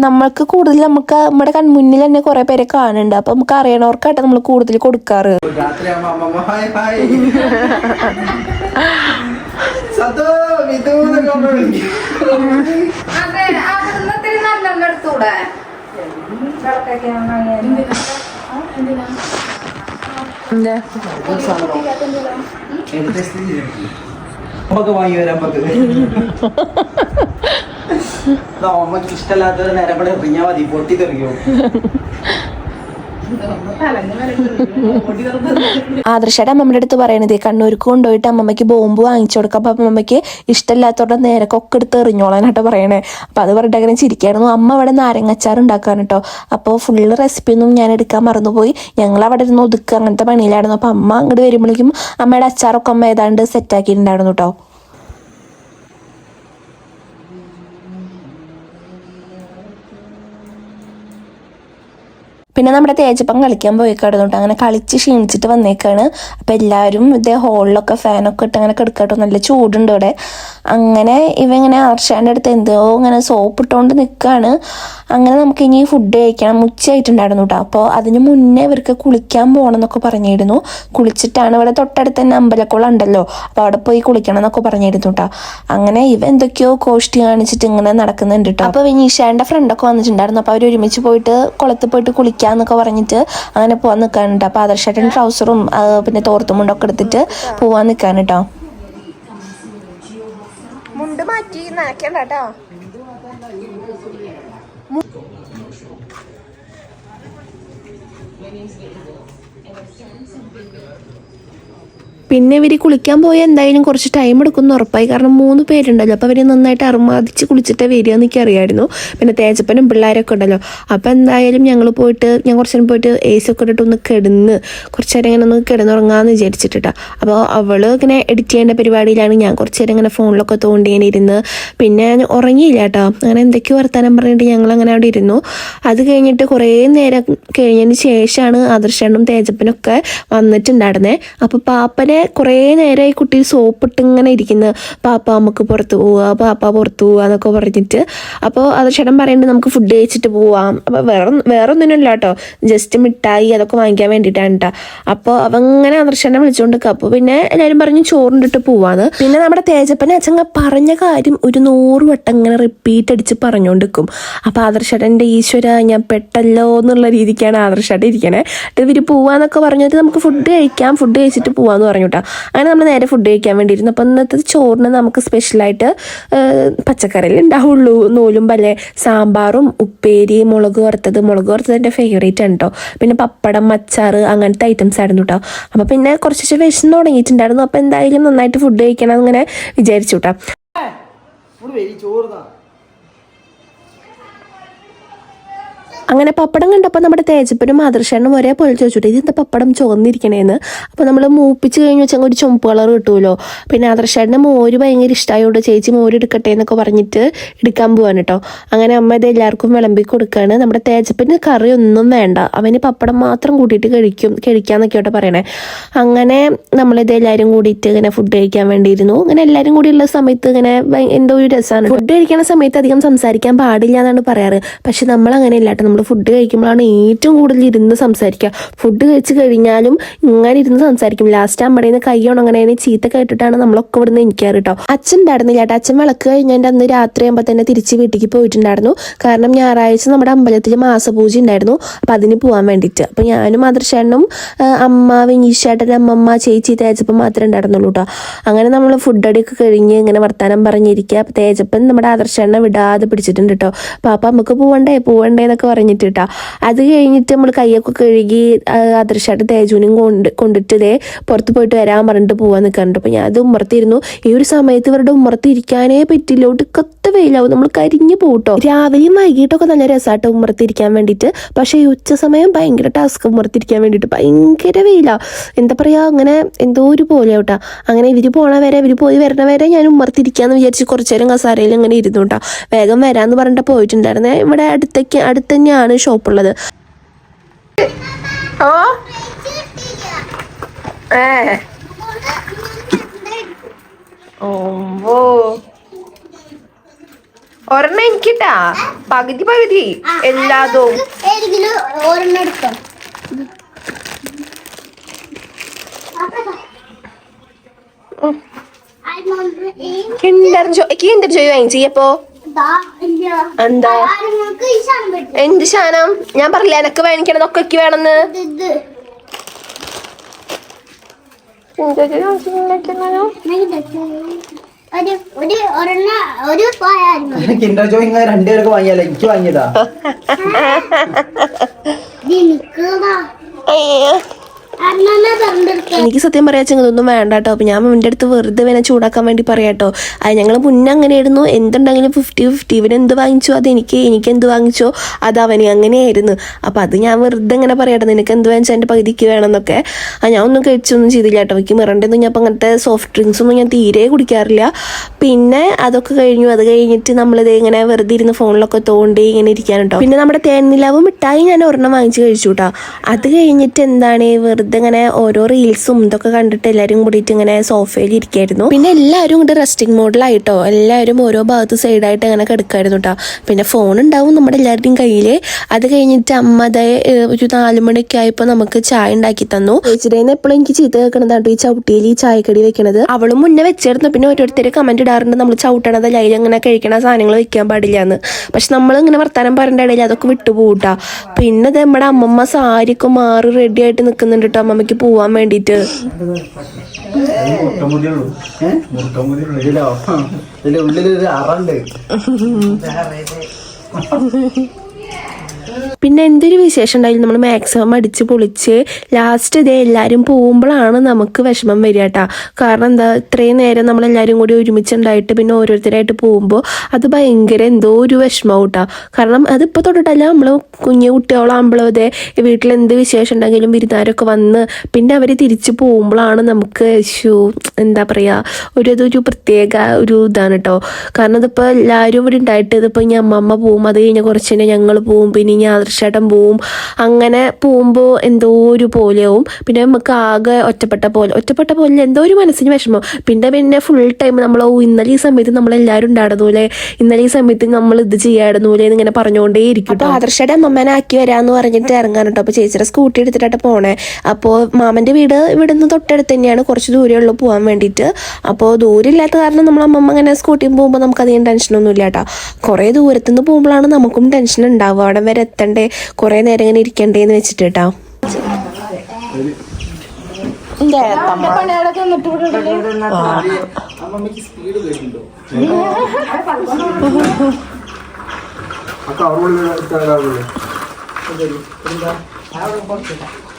നമ്മൾക്ക് കൂടുതൽ നമുക്ക് നമ്മുടെ കൺമുന്നിൽ തന്നെ കുറേ പേരെ കാണുന്നുണ്ട്. അപ്പോൾ നമുക്ക് അറിയണവർക്കായിട്ട് നമ്മൾ കൂടുതൽ കൊടുക്കാറ്. സതോ വിധു എന്നൊക്കെ ഇതാക്കി. അമ്മയ്ക്ക് നേരം കൂടെ എറിഞ്ഞാ മതി പൊട്ടി തെറിയോ ആദർശയുടെ അമ്മമ്മയുടെ അടുത്ത് പറയണത് കണ്ണൂർക്ക് കൊണ്ടുപോയിട്ട് അമ്മമ്മയ്ക്ക് ബോംബ് വാങ്ങിച്ചു കൊടുക്കാം. അപ്പം അമ്മമ്മയ്ക്ക് ഇഷ്ടമില്ലാത്തോടെ നേരെ കൊക്കെ എടുത്ത് എറിഞ്ഞോളാനായിട്ട് പറയണേ. അപ്പം അത് പറഞ്ഞിട്ട് അങ്ങനെ ചിരിക്കായിരുന്നു. അമ്മ അവിടെ നാരങ്ങച്ചാർ ഉണ്ടാക്കാൻ കേട്ടോ അപ്പോൾ ഫുള്ള് റെസിപ്പി ഒന്നും ഞാൻ എടുക്കാൻ മറന്നുപോയി. ഞങ്ങൾ അവിടെ ഇരുന്ന് ഒതുക്കുക അങ്ങനത്തെ പണിയിലായിരുന്നു. അപ്പം അമ്മ അങ്ങോട്ട് വരുമ്പോഴേക്കും അമ്മയുടെ അച്ചാറൊക്കെ അമ്മ ഏതാണ്ട് സെറ്റാക്കിയിട്ടുണ്ടായിരുന്നു കേട്ടോ പിന്നെ നമ്മുടെ തേജപ്പം കളിക്കാൻ പോയി കിടന്നുണ്ട് അങ്ങനെ കളിച്ച് ക്ഷീണിച്ചിട്ട് വന്നേക്കാണ്. അപ്പം എല്ലാവരും ഇതേ ഹോളിലൊക്കെ ഫാനൊക്കെ ഇട്ട് അങ്ങനെ കിടക്കട്ടോ. നല്ല ചൂടുണ്ട് ഇവിടെ. അങ്ങനെ ഇവ ഇങ്ങനെ ആർഷാന്റെ അടുത്ത് എന്തോ ഇങ്ങനെ സോപ്പ് ഇട്ടുകൊണ്ട് നിൽക്കുകയാണ് അങ്ങനെ നമുക്ക് ഇനി ഫുഡ് കഴിക്കണം. ഉച്ചയായിട്ടുണ്ടായിരുന്നു കേട്ടോ. അപ്പോൾ അതിന് മുന്നേ ഇവർക്ക് കുളിക്കാൻ പോകണം എന്നൊക്കെ പറഞ്ഞിരുന്നു. കുളിച്ചിട്ടാണ് ഇവിടെ തൊട്ടടുത്ത് തന്നെ അമ്പലക്കുളം ഉണ്ടല്ലോ. അപ്പോൾ അവിടെ പോയി കുളിക്കണം എന്നൊക്കെ പറഞ്ഞിരുന്നു കേട്ടോ. അങ്ങനെ ഇവ എന്തൊക്കെയോ കോഷ്ടി കാണിച്ചിട്ട് ഇങ്ങനെ നടക്കുന്നുണ്ട് കേട്ടോ. അപ്പോൾ വിനീഷാന്റെ ഫ്രണ്ടൊക്കെ വന്നിട്ടുണ്ടായിരുന്നു. അപ്പോൾ അവർ ഒരുമിച്ച് പോയിട്ട് കുളത്തിൽ പോയിട്ട് കുളിക്കാന്നൊക്കെ പറഞ്ഞിട്ട് അങ്ങനെ പോകാൻ നിൽക്കാനുണ്ട് അപ്പോൾ ആദർശേട്ടൻ ട്രൗസറും പിന്നെ തോർത്തും മുണ്ടൊക്കെ എടുത്തിട്ട് പോവാൻ നിൽക്കാൻ കേട്ടോ മുണ്ട് മാറ്റി നനയ്ക്കണ്ട കേട്ടോ പിന്നെ ഇവർ കുളിക്കാൻ പോയാൽ എന്തായാലും കുറച്ച് ടൈം എടുക്കുമെന്ന് ഉറപ്പായി. കാരണം മൂന്ന് പേരുണ്ടല്ലോ. അപ്പോൾ അവർ നന്നായിട്ട് അറുമാദിച്ച് കുളിച്ചിട്ടേ വരിക എന്നൊക്കെ അറിയായിരുന്നു. പിന്നെ തേജപ്പനും പിള്ളേരൊക്കെ ഉണ്ടല്ലോ. അപ്പോൾ എന്തായാലും ഞങ്ങൾ പോയിട്ട് ഞാൻ കുറച്ച് നേരം പോയിട്ട് എ സി ഒക്കെ ഇട്ടിട്ട് ഒന്ന് കിടന്ന് കുറച്ച് നേരം ഇങ്ങനെ ഒന്ന് കിടന്നുറങ്ങാമെന്ന് വിചാരിച്ചിട്ടാണ് അപ്പോൾ അവൾ ഇങ്ങനെ എഡിറ്റ് ചെയ്യേണ്ട പരിപാടിയിലാണ്. ഞാൻ കുറച്ച് നേരം ഇങ്ങനെ ഫോണിലൊക്കെ തോണ്ടി ഇങ്ങനെ ഇരുന്ന്. പിന്നെ ഞാൻ ഉറങ്ങിയില്ല കേട്ടോ അങ്ങനെ എന്തൊക്കെയോ വർത്താനം പറഞ്ഞിട്ട് ഞങ്ങൾ അങ്ങനെ അവിടെ ഇരുന്നു. അത് കഴിഞ്ഞിട്ട് കുറേ നേരം കഴിഞ്ഞതിന് ശേഷമാണ് ആദർശനും തേജപ്പനൊക്കെ വന്നിട്ടുണ്ടായിരുന്നേ. അപ്പോൾ പാപ്പനെ കുറേ നേരമായി കുട്ടി സോപ്പിട്ട് ഇങ്ങനെ ഇരിക്കുന്നത് പാപ്പ നമുക്ക് പുറത്ത് പോവുക പാപ്പ പുറത്ത് പോവുക എന്നൊക്കെ പറഞ്ഞിട്ട്. അപ്പോൾ അത് ചേട്ടൻ പറയുന്നുണ്ട് നമുക്ക് ഫുഡ് കഴിച്ചിട്ട് പോവാം. അപ്പോൾ വേറെ വേറെ കേട്ടോ. ജസ്റ്റ് മിഠായി അതൊക്കെ വാങ്ങിക്കാൻ വേണ്ടിയിട്ടാണ് കേട്ടോ അപ്പോൾ അവങ്ങനെ ആദർശേട്ടനെ വിളിച്ചുകൊണ്ട് അപ്പോൾ പിന്നെ എല്ലാവരും പറഞ്ഞു ചോറിന്റെട്ട് പോവാന്ന്. പിന്നെ നമ്മുടെ തേജപ്പനെ അച്ഛങ്ങ പറഞ്ഞ കാര്യം ഒരു നൂറ് വട്ടം ഇങ്ങനെ റിപ്പീറ്റ് അടിച്ച് പറഞ്ഞുകൊണ്ടിരിക്കും അപ്പോൾ ആദർശേട്ടന്റെ ഈശ്വര ഞാൻ പെട്ടല്ലോ എന്നുള്ള രീതിക്കാണ് ആദർശേട്ടൻ ഇരിക്കണേ. ഇവർ പോവാന്നൊക്കെ പറഞ്ഞിട്ട് നമുക്ക് ഫുഡ് കഴിക്കാം ഫുഡ് കഴിച്ചിട്ട് പോവാന്ന് പറഞ്ഞു കേട്ടോ. അങ്ങനെ നമ്മൾ നേരെ ഫുഡ് കഴിക്കാൻ വേണ്ടിയിരുന്നു. അപ്പം ഇന്നത്തെ ചോറിന് നമുക്ക് സ്പെഷ്യലായിട്ട് പച്ചക്കറിയിൽ ഉണ്ടാവുള്ളൂ. നൂലും പല്ലേ സാമ്പാറും ഉപ്പേരി മുളക് വറുത്തത്. മുളക് വറുത്തത് എന്റെ ഫേവറേറ്റ് ആണ് കേട്ടോ പിന്നെ പപ്പടം അച്ചാറ് അങ്ങനത്തെ ഐറ്റംസ് ആയിരുന്നു കേട്ടോ അപ്പോൾ പിന്നെ കുറച്ച് വിഷം തുടങ്ങിയിട്ടുണ്ടായിരുന്നു. അപ്പോൾ എന്തായാലും നന്നായിട്ട് ഫുഡ് കഴിക്കണം അങ്ങനെ വിചാരിച്ചു കേട്ടോ ചോറുതാ അങ്ങനെ പപ്പടം കണ്ടപ്പോൾ നമ്മുടെ തേജപ്പനും ആദർശനും ഒരേപോലെ ചോദിച്ചിട്ട് ഇതെന്താ പപ്പടം ചുവന്നിരിക്കണേന്ന്? അപ്പോൾ നമ്മൾ മൂപ്പിച്ച് കഴിഞ്ഞ് വെച്ചാൽ ഒരു ചുമപ്പ് കളർ കിട്ടുമല്ലോ പിന്നെ ആദർശേട്ടന് മോര് ഭയങ്കര ഇഷ്ടമായോട് ചേച്ചി മോര് എടുക്കട്ടെ എന്നൊക്കെ പറഞ്ഞിട്ട് എടുക്കാൻ പോവാണ് കേട്ടോ അങ്ങനെ അമ്മ ഇത് എല്ലാവർക്കും വിളമ്പി കൊടുക്കുകയാണ് നമ്മുടെ തേജപ്പന് കറി ഒന്നും വേണ്ട. അവന് പപ്പടം മാത്രം കൂട്ടിയിട്ട് കഴിക്കും കഴിക്കാന്നൊക്കെ കേട്ടോ പറയണേ. അങ്ങനെ നമ്മളിത് എല്ലാവരും കൂടിയിട്ട് ഇങ്ങനെ ഫുഡ് കഴിക്കാൻ വേണ്ടിയിരുന്നു. അങ്ങനെ എല്ലാവരും കൂടി ഉള്ള സമയത്ത് ഇങ്ങനെ എന്തോ ഒരു രസമാണ് ഫുഡ് കഴിക്കുന്ന സമയത്ത് അധികം സംസാരിക്കാൻ പാടില്ല എന്നാണ് പറയാറ്. പക്ഷെ നമ്മൾ അങ്ങനെ ഇല്ല കേട്ടോ ഫുഡ് കഴിക്കുമ്പോഴാണ് ഏറ്റവും കൂടുതൽ ഇരുന്ന് സംസാരിക്കുക. ഫുഡ് കഴിച്ച് കഴിഞ്ഞാലും ഇങ്ങനെ ഇരുന്ന് സംസാരിക്കും. ലാസ്റ്റ് അമ്മയുടെ നിന്ന് കൈ ചീത്ത കേട്ടിട്ടാണ് നമ്മളൊക്കെ ഇവിടുന്ന് എനിക്കാറ് കേട്ടോ അച്ഛൻ ഉണ്ടായിരുന്നില്ല അച്ഛൻ വിളക്ക് കഴിഞ്ഞാൽ അന്ന് രാത്രി ആകുമ്പോൾ തന്നെ തിരിച്ച് വീട്ടിലേക്ക് പോയിട്ടുണ്ടായിരുന്നു. കാരണം ഞായറാഴ്ച നമ്മുടെ അമ്പലത്തിൽ മാസപൂജ ഉണ്ടായിരുന്നു. അപ്പം അതിന് പോകാൻ വേണ്ടിയിട്ട്. അപ്പം ഞാനും ആദർശേട്ടനും അമ്മ വിനീഷേട്ടൻ അമ്മമ്മ ചേച്ചി തേജപ്പം മാത്രമേ ഉണ്ടായിരുന്നുള്ളൂ കേട്ടോ അങ്ങനെ നമ്മൾ ഫുഡ് അടിയൊക്കെ കഴിഞ്ഞ് ഇങ്ങനെ വർത്താനം പറഞ്ഞിരിക്കുക. അപ്പം തേജപ്പൻ നമ്മുടെ ആദർശേട്ടനെ വിടാതെ പിടിച്ചിട്ടുണ്ട് കേട്ടോ പാപ്പ നമുക്ക് പോവണ്ടേ? പോവണ്ടേ എന്നൊക്കെ പറഞ്ഞിട്ട് കേട്ടോ അത് കഴിഞ്ഞിട്ട് നമ്മൾ കയ്യൊക്കെ കഴുകി അദൃശ്യമായിട്ട് തേജുവിനും കൊണ്ട് കൊണ്ടിട്ട് ഇതേ പുറത്ത് പോയിട്ട് വരാൻ പറഞ്ഞിട്ട് പോവാൻ നിൽക്കാറുണ്ട് അപ്പം ഞാൻ അത് ഉമ്മർത്തിരുന്നു ഈ ഒരു സമയത്ത് ഇവരുടെ ഉമ്മർത്തിരിക്കാനേ പറ്റില്ല. ഒടുക്കത്തെ വെയിലാവും. നമ്മൾ കരിഞ്ഞു പോട്ടോ രാവിലെയും വൈകിട്ടൊക്കെ നല്ല രസമായിട്ട് ഉമ്മർത്തിരിക്കാൻ വേണ്ടിയിട്ട്. പക്ഷേ ഈ ഉച്ച സമയം ഭയങ്കര ടാസ്ക് ഉമ്മർത്തിരിക്കാൻ വേണ്ടിയിട്ട്. ഭയങ്കര വെയിലാ. എന്താ പറയുക അങ്ങനെ എന്തോ ഒരു പോലെ കേട്ടോ അങ്ങനെ ഇവർ പോണ വരെ ഇവർ പോയി വരണ വരെ ഞാൻ ഉമ്മർത്തിരിക്കാന്ന് വിചാരിച്ച് കുറച്ചു നേരം കസാരയിൽ ഇങ്ങനെ ഇരുന്നു കേട്ടോ വേഗം വരാന്ന് പറഞ്ഞിട്ട് പോയിട്ടുണ്ടായിരുന്നേ. ഇവിടെ അടുത്തേക്ക് അടുത്ത് തന്നെയാണ് ഷോപ്പുള്ളത്. ഓ? ഓ എനിക്കിട്ടാ. പകുതി പകുതി. എല്ലാതും. ഒരെണ്ണം കിണ്ടർ ജോ കിണ്ടർ ജോയ് വാങ്ങിച്ചപ്പോ എന്താ? എന്ത് ശാനം? ഞാൻ പറഞ്ഞില്ല എനക്ക് വാങ്ങിക്കണതൊക്കെ ഒക്കെ വേണമെന്ന്. ജോയ് ഇങ്ങനെ രണ്ടുപേർക്ക് വാങ്ങിയാലോ എനിക്ക് വാങ്ങിയതാ. എനിക്ക് സത്യം പറയാച്ചെങ്കിൽ ഇതൊന്നും വേണ്ട കേട്ടോ അപ്പൊ ഞാൻ എന്റെ അടുത്ത് വെറുതെ വേണേ ചൂടാക്കാൻ വേണ്ടി പറയാട്ടോ. അത് ഞങ്ങൾ മുന്നേ അങ്ങനെയായിരുന്നു. എന്തുണ്ടെങ്കിലും ഫിഫ്റ്റി ഫിഫ്റ്റി ഇവൻ എന്ത് വാങ്ങിച്ചോ? അത് എനിക്ക് എനിക്ക് എന്ത് വാങ്ങിച്ചോ? അത് അവന് അങ്ങനെയായിരുന്നു. അപ്പൊ അത് ഞാൻ വെറുതെ ഇങ്ങനെ പറയട്ടെ. നിനക്ക് എന്ത് വാങ്ങിച്ചാൽ എന്റെ പകുതിക്ക് വേണമെന്നൊക്കെ. ആ ഞാൻ ഒന്നും കഴിച്ചൊന്നും ചെയ്തില്ല കേട്ടോ. എനിക്ക് മിറണ്ടൊന്നും ഞാൻ അപ്പം അങ്ങനത്തെ സോഫ്റ്റ് ഡ്രിങ്ക്സ് ഒന്നും ഞാൻ തീരെ കുടിക്കാറില്ല. പിന്നെ അതൊക്കെ കഴിഞ്ഞു. അത് കഴിഞ്ഞിട്ട് നമ്മളിത് ഇങ്ങനെ വെറുതെ ഇരുന്ന് ഫോണിലൊക്കെ തോണ്ടി ഇങ്ങനെ ഇരിക്കാൻ കേട്ടോ പിന്നെ നമ്മുടെ തേൻനിലാവ് മിഠായി ഞാൻ ഒരെണ്ണം വാങ്ങിച്ചു കഴിച്ചു കേട്ടോ. അത് കഴിഞ്ഞിട്ട് എന്താണ് വെറുതെ ഇങ്ങനെ ഓരോ റീൽസും ഇതൊക്കെ കണ്ടിട്ട് എല്ലാവരും കൂടിയിട്ട് ഇങ്ങനെ സോഫയിൽ ഇരിക്കായിരുന്നു. പിന്നെ എല്ലാവരും ഇങ്ങോട്ട് റെസ്റ്റിംഗ് മോഡിലായിട്ടോ എല്ലാവരും ഓരോ ഭാഗത്ത് സൈഡായിട്ട് അങ്ങനെ കിടക്കായിരുന്നു കേട്ടോ പിന്നെ ഫോൺ ഉണ്ടാവും നമ്മുടെ എല്ലാവരുടെയും കയ്യിൽ അത് കഴിഞ്ഞിട്ട് അമ്മ അതേ ഒരു നാല് മണിയൊക്കെ ആയപ്പോൾ നമുക്ക് ചായ ഉണ്ടാക്കി തന്നു. ചേച്ചിയുടെ എപ്പോഴും എനിക്ക് ചീത്ത കേൾക്കണതാട്ടോ ഈ ചവിട്ടിയിൽ ഈ ചായക്കടി വെക്കണത്. അവളും മുന്നേ വെച്ചിരുന്നു. പിന്നെ ഓരോരുത്തർ കമന്റ് ഇടാറുണ്ട്. നമ്മൾ ചവിട്ടണത് ലൈൽ അങ്ങനെ കഴിക്കണ സാധനങ്ങൾ വെക്കാൻ പാടില്ല എന്ന് പക്ഷെ നമ്മൾ ഇങ്ങനെ വർത്താനം പറയേണ്ട ഇടയിൽ അതൊക്കെ വിട്ടുപോകൂട്ടാ പിന്നെ നമ്മുടെ അമ്മമ്മ സാരിക്കും മാറി റെഡി ആയിട്ട് നിൽക്കുന്നുണ്ട് കേട്ടോ അമ്മമ്മക്ക് പോവാൻ വേണ്ടിയിട്ട്. ഇതിന്റെ ഉള്ളിലൊരു അറുണ്ട്. പിന്നെ എന്തൊരു വിശേഷം ഉണ്ടായാലും നമ്മൾ മാക്സിമം അടിച്ച് പൊളിച്ച് ലാസ്റ്റ് ഇതേ എല്ലാവരും പോകുമ്പോഴാണ് നമുക്ക് വിഷമം വരിക കേട്ടോ കാരണം എന്താ ഇത്രയും നേരം നമ്മൾ നമ്മളെല്ലാവരും കൂടി ഒരുമിച്ചുണ്ടായിട്ട് പിന്നെ ഓരോരുത്തരായിട്ട് പോകുമ്പോൾ അത് ഭയങ്കര എന്തോ ഒരു വിഷമം കേട്ടോ കാരണം അതിപ്പോൾ തൊട്ടിട്ടല്ല നമ്മൾ കുഞ്ഞു കുട്ടികളാകുമ്പോഴും അതെ വീട്ടിൽ എന്ത് വിശേഷം ഉണ്ടെങ്കിലും വിരുന്നാരൊക്കെ വന്ന് പിന്നെ അവർ തിരിച്ചു പോകുമ്പോഴാണ് നമുക്ക് ഷൂ എന്താ പറയുക ഒരു ഇതൊരു പ്രത്യേക ഒരു ഇതാണ് കേട്ടോ കാരണം ഇതിപ്പോൾ എല്ലാവരും ഇവിടെ ഉണ്ടായിട്ട് ഇതിപ്പോൾ ഇനി അമ്മമ്മ പോവും അത് കഴിഞ്ഞാൽ കുറച്ച് കഴിഞ്ഞാൽ ഞങ്ങൾ പോവും പിന്നെ ഇനി ആദർശേട്ടൻ പോവും. അങ്ങനെ പോകുമ്പോൾ എന്തോ ഒരു പോലെയാവും. പിന്നെ നമുക്ക് ആകെ ഒറ്റപ്പെട്ട പോലെ ഒറ്റപ്പെട്ട പോലെ എന്തോ ഒരു മനസ്സിന് വിഷമം. പിന്നെ പിന്നെ ഫുൾ ടൈം നമ്മൾ ഓ ഇന്നലെ ഈ സമയത്ത് നമ്മളെല്ലാവരും ഉണ്ടായിരുന്നൂലെ ഇന്നലെ ഈ സമയത്ത് നമ്മൾ ഇത് ചെയ്യാടുന്നൂലെ എന്ന് ഇങ്ങനെ പറഞ്ഞുകൊണ്ടേ ഇരിക്കും അപ്പോൾ ആദർശയുടെ അമ്മമ്മേനെ ആക്കി വരാമെന്ന് പറഞ്ഞിട്ട് ഇറങ്ങാൻ കേട്ടോ അപ്പോൾ ചേച്ചിയുടെ സ്കൂട്ടി എടുത്തിട്ടാണ് പോണേ. അപ്പോൾ മാമന്റെ വീട് ഇവിടെ നിന്ന് തൊട്ടടുത്ത് തന്നെയാണ്. കുറച്ച് ദൂരമുള്ളൂ പോകാൻ വേണ്ടിയിട്ട്. അപ്പോൾ ദൂരമില്ലാത്ത കാരണം നമ്മൾ അമ്മമ്മ അങ്ങനെ സ്കൂട്ടിയും പോകുമ്പോൾ നമുക്കധികം ടെൻഷനൊന്നും ഇല്ല കേട്ടോ കുറേ ദൂരത്തുനിന്ന് പോകുമ്പോഴാണ് നമുക്കും ടെൻഷൻ ഉണ്ടാവുക. അവിടെ വരെ എത്തണ്ടേ? കുറേ നേരം ഇങ്ങനെ ഇരിക്കണ്ടേ എന്ന് വെച്ചിട്ട് കേട്ടോ.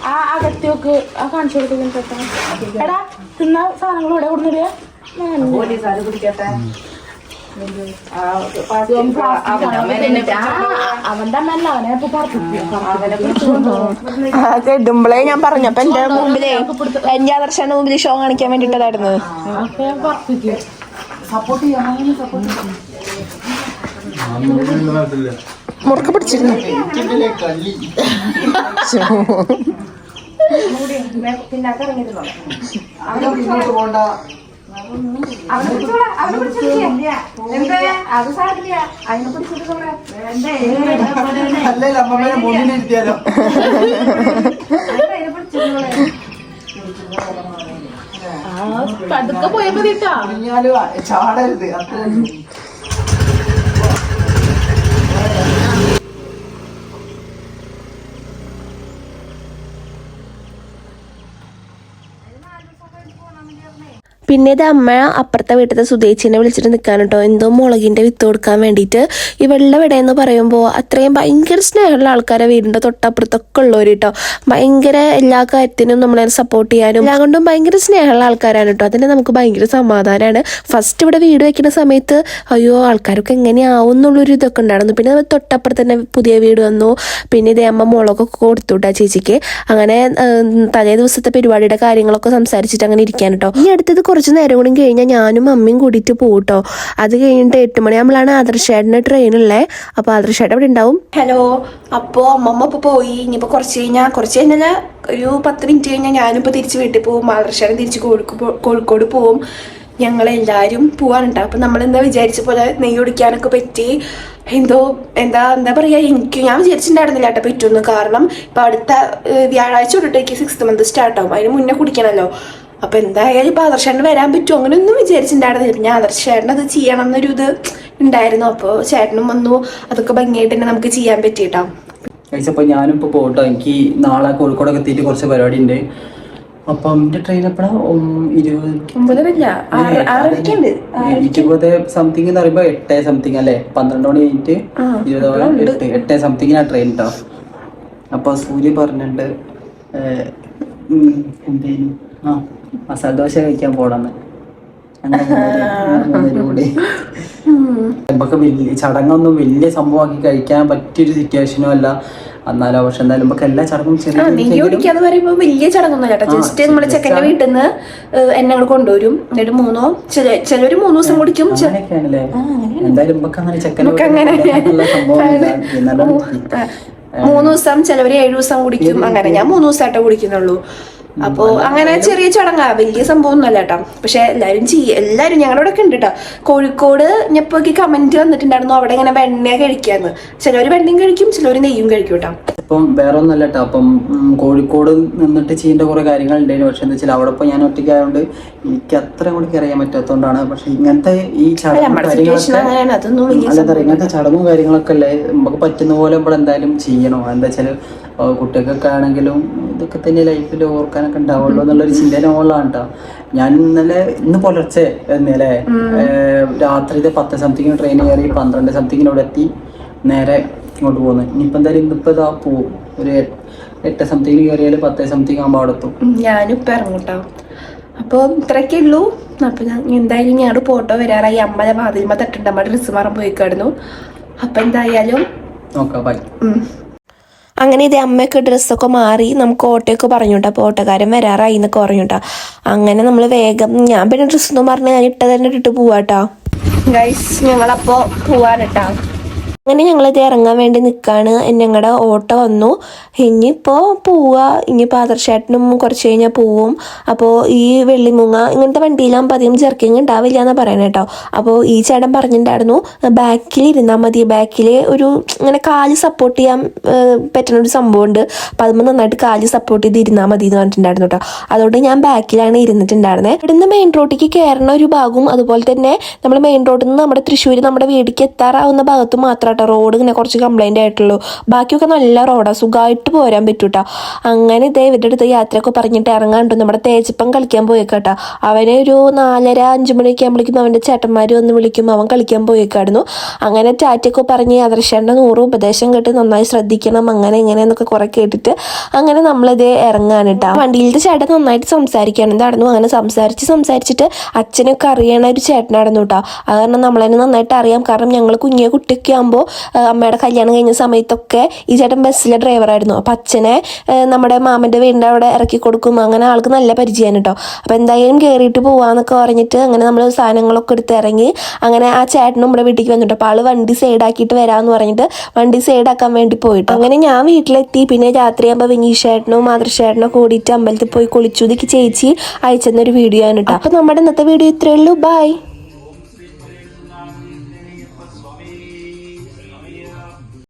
ആ അകത്തേക്ക് ആ കാണിച്ചു കൊടുത്തു എടാ തിന്ന സാധനങ്ങൾ ഇവിടെ കൊടുന്നില്ല അവന്റെ അമ്മല്ല അവനെ ഇപ്പൊ പറപ്പിക്കും ഇടുമ്പോഴേ ഞാൻ പറഞ്ഞു. അപ്പൊ എന്റെ മുമ്പിലേ എന്റെ ആദർശന്റെ മുമ്പിൽ ഷോ കാണിക്കാൻ വേണ്ടിട്ടതായിരുന്നു മുറുക്ക പിടിച്ചിരുന്നു. പോണ്ട. പതുക്കെ പോയപ്പോ ചാടരുത് അത്രേ പിന്നെ ഇത് അമ്മ അപ്പുറത്തെ വീട്ടിലത്തെ സുദേച്ചിനെ വിളിച്ചിട്ട് നിൽക്കാൻ കേട്ടോ എന്തോ മുളകിന്റെ വിത്ത് കൊടുക്കാൻ വേണ്ടിയിട്ട്. ഈ വെള്ളം വീട് എന്ന് പറയുമ്പോൾ അത്രയും ഭയങ്കര സ്നേഹമുള്ള ആൾക്കാരെ വീടിന്റെ തൊട്ടപ്പുറത്തൊക്കെ ഉള്ളവർ കേട്ടോ ഭയങ്കര എല്ലാ കാര്യത്തിനും നമ്മളെ സപ്പോർട്ട് ചെയ്യാനും എല്ലാം കൊണ്ടും ഭയങ്കര സ്നേഹമുള്ള ആൾക്കാരാണ് കേട്ടോ അതിന് നമുക്ക് ഭയങ്കര സമാധാനമാണ് ഫസ്റ്റ് ഇവിടെ വീട് വെക്കുന്ന സമയത്ത് അയ്യോ ആൾക്കാരൊക്കെ എങ്ങനെയാവും എന്നുള്ളൊരു ഇതൊക്കെ ഉണ്ടായിരുന്നു. പിന്നെ തൊട്ടപ്പുറത്ത് തന്നെ പുതിയ വീട് വന്നു. പിന്നെ ഇതേ അമ്മ മുളകൊക്കെ കൊടുത്തു കേട്ടോ ചേച്ചിക്ക്. അങ്ങനെ തലേ ദിവസത്തെ പരിപാടിയുടെ കാര്യങ്ങളൊക്കെ സംസാരിച്ചിട്ട് അങ്ങനെ ഇരിക്കാൻ കേട്ടോ ഇനി അടുത്തത് കുറച്ച് നേരം കൂടി കഴിഞ്ഞാൽ ഞാനും അമ്മയും കൂടിയിട്ട് പോകും കേട്ടോ അത് കഴിഞ്ഞിട്ട് എട്ട് മണിയാകുമ്പോഴാണ് ആദർശേട്ടന് ട്രെയിനുള്ളത് അപ്പോൾ ആദർശേട്ടൻ അവിടെ ഉണ്ടാവും? ഹലോ അപ്പോൾ അമ്മമ്മ ഇപ്പോൾ പോയി. ഇനിയിപ്പോൾ കുറച്ച് കഴിഞ്ഞാൽ കുറച്ച് കഴിഞ്ഞാൽ ഒരു പത്ത് മിനിറ്റ് കഴിഞ്ഞാൽ ഞാനിപ്പോൾ തിരിച്ച് വീട്ടിൽ പോകും ആദർശേടൻ തിരിച്ച് കോഴിക്കോ കോഴിക്കോട് പോവും. ഞങ്ങളെല്ലാവരും പോവാനുണ്ട്. അപ്പം നമ്മൾ എന്താ വിചാരിച്ച പോലെ നെയ്യ് ഒടിക്കാനൊക്കെ പറ്റി. എന്തോ എന്താ എന്താ പറയുക എനിക്ക് ഞാൻ വിചാരിച്ചിട്ടുണ്ടായിരുന്നില്ല കേട്ടോ പറ്റുമെന്ന്. കാരണം ഇപ്പം അടുത്ത വ്യാഴാഴ്ച തൊട്ടിട്ടേക്ക് സിക്സ് മന്ത് സ്റ്റാർട്ട് ആവും. അതിന് മുന്നേ കുടിക്കണമല്ലോ അപ്പം എന്തായാലും ഇപ്പം ആദർശേട്ടന് വരാൻ പറ്റുമോ? അങ്ങനെയൊന്നും വിചാരിച്ചിട്ടുണ്ടായിരുന്നില്ല. പിന്നെ ആദർശേട്ടൻ അത് ചെയ്യണം എന്നൊരു ഇത് ഉണ്ടായിരുന്നു. അപ്പോൾ ചേട്ടനും വന്നു. അതൊക്കെ ഭംഗിയായിട്ട് തന്നെ നമുക്ക് ചെയ്യാൻ പറ്റിയിട്ടോ. അപ്പോൾ ഞാനും ഇപ്പോൾ പോട്ടോ. എനിക്ക് നാളെ കോഴിക്കോടൊക്കെ എത്തിയിട്ട് കുറച്ച് പരിപാടി ഉണ്ട് അപ്പം എന്റെ ട്രെയിൻ എപ്പോഴാ? ഇരുപത് സംതിങ് എന്ന് പറയുമ്പോൾ എട്ട് സംതിങ് അല്ലേ? പന്ത്രണ്ട് മണി കഴിഞ്ഞിട്ട് ഇരുപത് എട്ട് എട്ട് സംതിങ്ങിനാണ് ട്രെയിൻ കേട്ടോ അപ്പോൾ സൂര്യ പറഞ്ഞിട്ടുണ്ട്. എന്തേലും ആ. മസാല ദോശ കഴിക്കാൻ പോണെന്ന്. നമുക്ക് വലിയ ചടങ്ങൊന്നും വലിയ സംഭവമാക്കി കഴിക്കാൻ പറ്റിയൊരു സിറ്റുവേഷനും അല്ല. എന്നാലോ പക്ഷെ എന്തായാലും നമുക്ക് എല്ലാ ചടങ്ങും ചെറിയ വലിയ ചടങ്ങൊന്നും ചേട്ടാ ജസ്റ്റ് നമ്മൾ ചെക്കന്റെ വീട്ടിൽ നിന്ന് എന്നെ കൊണ്ടുവരും. എന്നിട്ട് മൂന്നോ ചില ചിലര് മൂന്ന് ദിവസം കുടിക്കും. ചെ- എന്തായാലും നമുക്ക് അങ്ങനെ ചെക്കൻ മൂന്ന് ദിവസം ചിലവര് ഏഴു ദിവസം കുടിക്കും. അങ്ങനെ. ഞാൻ മൂന്ന് ദിവസമായിട്ടേ കുടിക്കുന്നുള്ളൂ. അപ്പോ അങ്ങനെ ചെറിയ ചടങ്ങാ. വലിയ സംഭവം ഒന്നുമല്ല കേട്ടോ. പക്ഷെ എല്ലാരും ചെയ്യ എല്ലാരും ഞങ്ങളുടെ ഇവിടെ ഒക്കെ ഉണ്ട് കേട്ടോ. കോഴിക്കോട് ഞപ്പൊക്കെ കമന്റ് വന്നിട്ടുണ്ടായിരുന്നു. അവിടെ ഇങ്ങനെ വെണ്ണ കഴിക്കാന്ന്. ചിലവര് വെണ്ണയും കഴിക്കും ചിലവര് നെയ്യും കഴിക്കും കേട്ടോ. ഇപ്പം വേറെ ഒന്നല്ല കേട്ടോ. അപ്പം കോഴിക്കോട് നിന്നിട്ട് ചെയ്യേണ്ട കുറെ കാര്യങ്ങൾ ഉണ്ടായിരുന്നു. പക്ഷെ എന്താ വെച്ചാൽ അവിടെ ഇപ്പോൾ ഞാൻ ഒറ്റയ്ക്കായതുകൊണ്ട് എനിക്ക് അത്ര കൂടി അറിയാൻ പറ്റാത്തതുകൊണ്ടാണ്. പക്ഷെ ഇങ്ങനത്തെ ഈ ചടങ്ങും കാര്യങ്ങളൊക്കെ ഇങ്ങനത്തെ ചടങ്ങും കാര്യങ്ങളൊക്കെ അല്ലേ? നമുക്ക് പറ്റുന്ന പോലെ നമ്മൾ എന്തായാലും ചെയ്യണോ. എന്താ വെച്ചാൽ കുട്ടികൾക്കൊക്കെ ആണെങ്കിലും ഇതൊക്കെ തന്നെ ലൈഫിൽ ഓർക്കാനൊക്കെ ഉണ്ടാവുള്ളൂ എന്നുള്ളൊരു ചിന്ത നോളാണ് കേട്ടോ ഞാൻ ഇന്നലെ ഇന്ന് പുലർച്ചെ എന്നല്ലേ രാത്രിയിലെ പത്ത് സംതിങ്ങിന് ട്രെയിൻ കയറി പന്ത്രണ്ട് സംതിങ്ങിന് അവിടെ എത്തി. നേരെ ഇങ്ങോട്ട് പോകുന്നു ഇനിയിപ്പോൾ എന്തായാലും ഇന്നിപ്പോൾ ഇതാ പോവും. ഒരു എട്ട് സംതിങ്ങിന് കയറിയാൽ പത്ത് സംതിങ് ആകുമ്പോൾ അവിടെ എത്തും. ഞാനിപ്പോൾ ഞാനും ഇറങ്ങൂട്ടോ. അപ്പോൾ ഇത്രയൊക്കെ ഉള്ളൂ. അപ്പോൾ ഞാൻ എന്തായാലും ഞാൻ ഫോട്ടോ വരാറായി. അമ്മയുടെ വാതിലുമ്പോൾ തട്ടുണ്ട്. അമ്മയുടെ ഡ്രസ്സ് മാറാൻ പോയിക്കായിരുന്നു. അപ്പോൾ എന്തായാലും ഓക്കെ ബൈ. അങ്ങനെ ഇതേ അമ്മയൊക്കെ ഡ്രസ്സൊക്കെ മാറി നമുക്ക് ഓട്ടോയൊക്കെ പറഞ്ഞു കേട്ടോ അപ്പോൾ ഓട്ടോക്കാരൻ വരാറായി എന്നൊക്കെ പറഞ്ഞു കേട്ടോ അങ്ങനെ നമ്മൾ വേഗം ഞാൻ പിന്നെ ഡ്രസ്സൊന്നും പറഞ്ഞ് ഞാൻ ഇട്ട തന്നെ ഇട്ടിട്ട് പോവാട്ടോ. ഗൈസ് ഞങ്ങളപ്പോൾ പോവാനട്ടാ അങ്ങനെ ഞങ്ങളിത് ഇറങ്ങാൻ വേണ്ടി നിൽക്കുകയാണ് ഞങ്ങളുടെ ഓട്ടോ വന്നു. ഇനിയിപ്പോൾ പോവുക ഇനിയിപ്പോൾ ആദർശേട്ടനും കുറച്ച് കഴിഞ്ഞാൽ പോവും. അപ്പോൾ ഈ വെള്ളിമുങ്ങ ഇങ്ങനത്തെ വണ്ടിയിലാകുമ്പോൾ അധികം ജെർക്കിങ് ഉണ്ടാവില്ല എന്നാണ് പറയുന്നത് കേട്ടോ അപ്പോൾ ഈ ചേട്ടൻ പറഞ്ഞിട്ടുണ്ടായിരുന്നു ബാക്കിൽ ഇരുന്നാൽ മതി. ബാക്കിൽ ഒരു ഇങ്ങനെ കാൽ സപ്പോർട്ട് ചെയ്യാൻ പറ്റുന്ന ഒരു സംഭവമുണ്ട് അപ്പോൾ അതുമ്പോൾ നന്നായിട്ട് കാൽ സപ്പോർട്ട് ചെയ്ത് ഇരുന്നാൽ മതി എന്ന് പറഞ്ഞിട്ടുണ്ടായിരുന്നു കേട്ടോ അതുകൊണ്ട് ഞാൻ ബാക്കിലാണ് ഇരുന്നിട്ടുണ്ടായിരുന്നത് ഇവിടുന്ന് മെയിൻ റോഡിലേക്ക് കയറുന്ന ഒരു ഭാഗവും അതുപോലെ തന്നെ നമ്മൾ മെയിൻ റോഡിൽ നിന്ന് നമ്മുടെ തൃശ്ശൂർ നമ്മുടെ വീടിലേക്ക് എത്താറാവുന്ന ഭാഗത്ത് മാത്രം കേട്ടോ. റോഡ് ഇങ്ങനെ കുറച്ച് കംപ്ലൈന്റ് ആയിട്ടുള്ളൂ. ബാക്കിയൊക്കെ നല്ല റോഡാണ് സുഖമായിട്ട് പോരാൻ പറ്റൂട്ടാ. അങ്ങനെ ഇതേ ഇവരുടെ അടുത്ത് യാത്രയൊക്കെ പറഞ്ഞിട്ട് ഇറങ്ങാണ്ട് നമ്മുടെ തേച്ചപ്പം കളിക്കാൻ പോയേക്കാട്ടോ. അവനെ ഒരു നാലര അഞ്ച് മണിയൊക്കെ ആകുമ്പോഴേക്കും അവന്റെ ചേട്ടന്മാർ വന്ന് വിളിക്കും. അവൻ കളിക്കാൻ പോയേക്കായിരുന്നു. അങ്ങനെ ടാറ്റയൊക്കെ പറഞ്ഞ് ആദർശേന്റെ നൂറ് ഉപദേശം കേട്ട് നന്നായി ശ്രദ്ധിക്കണം. അങ്ങനെ ഇങ്ങനെ എന്നൊക്കെ കുറെ കേട്ടിട്ട് അങ്ങനെ നമ്മളിത് ഇറങ്ങാണ് കേട്ടോ വണ്ടിയിലത്തെ ചേട്ടൻ നന്നായിട്ട് സംസാരിക്കാനുണ്ടായിരുന്നു അങ്ങനെ സംസാരിച്ച് സംസാരിച്ചിട്ട് അച്ഛനൊക്കെ അറിയണ ഒരു ചേട്ടനായിരുന്നു കേട്ടോ. അത് കാരണം നമ്മളതിനെ നന്നായിട്ട് അറിയാം. കാരണം ഞങ്ങൾ കുഞ്ഞിയെ കുട്ടിയൊക്കെ ആകുമ്പോൾ ആ, അമ്മയുടെ കല്യാണം കഴിഞ്ഞ സമയത്തൊക്കെ ഈ ചേട്ടൻ ബസ്സിലെ ഡ്രൈവറായിരുന്നു അപ്പം അച്ഛനെ നമ്മുടെ മാമന്റെ വീടിന്റെ അവിടെ ഇറക്കി കൊടുക്കും. അങ്ങനെ ആൾക്ക് നല്ല പരിചയമാണ് കേട്ടോ അപ്പം എന്തായാലും കയറിയിട്ട് പോവാന്നൊക്കെ പറഞ്ഞിട്ട് അങ്ങനെ നമ്മൾ സാധനങ്ങളൊക്കെ എടുത്ത് ഇറങ്ങി അങ്ങനെ ആ ചേട്ടനും നമ്മുടെ വീട്ടിലേക്ക് വന്നിട്ട് അപ്പോൾ ആൾ വണ്ടി സൈഡാക്കിയിട്ട് വരാമെന്ന് പറഞ്ഞിട്ട് വണ്ടി സൈഡാക്കാൻ വേണ്ടി പോയിട്ട് അങ്ങനെ ഞാൻ വീട്ടിലെത്തി. പിന്നെ രാത്രിയാകുമ്പോൾ വിനീഷ് ചേട്ടനും മാതൃശേട്ടനോ കൂടിയിട്ട് അമ്പലത്തിൽ പോയി കുളിച്ചു. ഇതൊക്കെ ചേച്ചി അയച്ചെന്നൊരു വീഡിയോ ആണ് കേട്ടോ അപ്പോൾ നമ്മുടെ ഇന്നത്തെ വീഡിയോ ഇത്രയേ ഉള്ളൂ. ബൈ